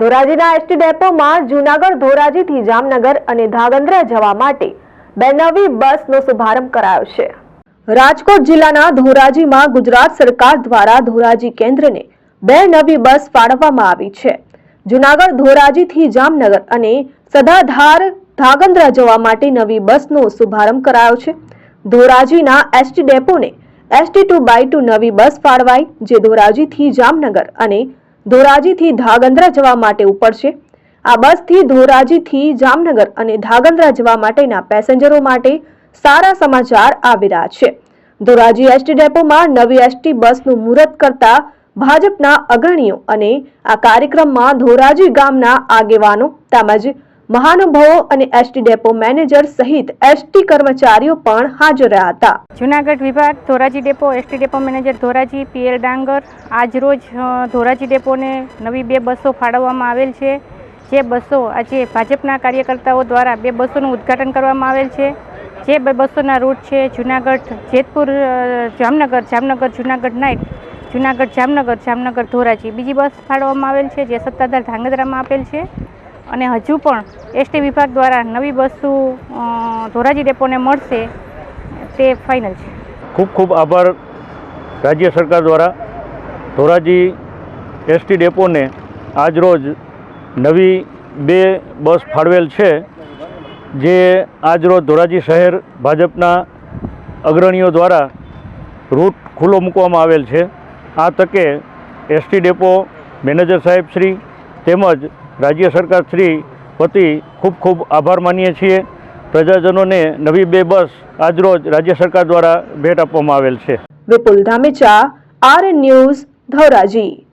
ધોરાજીના ST ડેપોમાં જૂનાગઢ ધોરાજીથી જામનગર અને ધાગંદ્રા જવા માટે બે નવી બસનો શુભારંભ કરાયો છે. રાજકોટ જિલ્લાના ધોરાજીમાં ગુજરાત સરકાર દ્વારા ધોરાજી કેન્દ્રને બે નવી બસ ફાળવવામાં આવી છે. જૂનાગઢ ધોરાજીથી જામનગર અને સદાધાર, ધાગંદ્રા જવા માટે નવી બસનો શુભારંભ કરાયો છે. ધોરાજીના એસટી ડેપોને એસટી ટુ બાય ટુ નવી બસ ફાળવાઈ, જે ધોરાજીથી જામનગર અને ધોરાજીથી ધાગંદ્રા જવા માટે ઉપડશે. આ બસથી ધોરાજીથી જામનગર અને ધાગંદ્રા જવા માટેના પેસેન્જરો માટે સારા સમાચાર આવી રહ્યા છે. ધોરાજી એસટી ડેપોમાં નવી એસટી બસનું મુહૂર્ત કરતા ભાજપના અગ્રણીઓ અને આ કાર્યક્રમમાં ધોરાજી ગામના આગેવાનો તેમજ મહાનુભાવો અને એસટી ડેપો મેનેજર સહિત એસટી કર્મચારીઓ પણ હાજર રહ્યા હતા. જુનાગઢ વિભાગ Dhoraji depot, ST depot manager Dhoraji, PL Dangar આજરોજ ધોરાજી ડેપોને નવી બે બસો ફાળવવામાં આવેલ છે. જે બસો આજે ભાજપના કાર્યકર્તાઓ દ્વારા બે બસોનું ઉદ્ઘાટન કરવામાં આવેલ છે. જે બે બસોના રૂટ છે જુનાગઢ જેતપુર જામનગર જામનગર જુનાગઢ નાઇટ, જુનાગઢ જામનગર જામનગર ધોરાજી. બીજી બસ ફાળવવામાં આવેલ છે જે સત્તાધાર ધાંગધ્રામાં આપેલ છે. અને હજુ પણ એસટી વિભાગ દ્વારા નવી બસો ધોરાજી ડેપોને મળશે તે ફાઇનલ છે. ખૂબ ખૂબ આભાર રાજ્ય સરકાર દ્વારા ધોરાજી એસટી ડેપોને આજરોજ નવી બે બસ ફાળવેલ છે, જે આજરોજ ધોરાજી શહેર ભાજપના અગ્રણીઓ દ્વારા રૂટ ખુલ્લો મૂકવામાં આવેલ છે. આ તકે એસટી ડેપો મેનેજર સાહેબ શ્રી તેમજ રાજ્ય સરકાર શ્રી વતી ખૂબ ખૂબ આભાર માનીએ છીએ. પ્રજાજનોને નવી બે બસ આજરોજ રાજ્ય સરકાર દ્વારા ભેટ આપવામાં આવેલ છે. Vipul Dhamecha R News Dhoraji.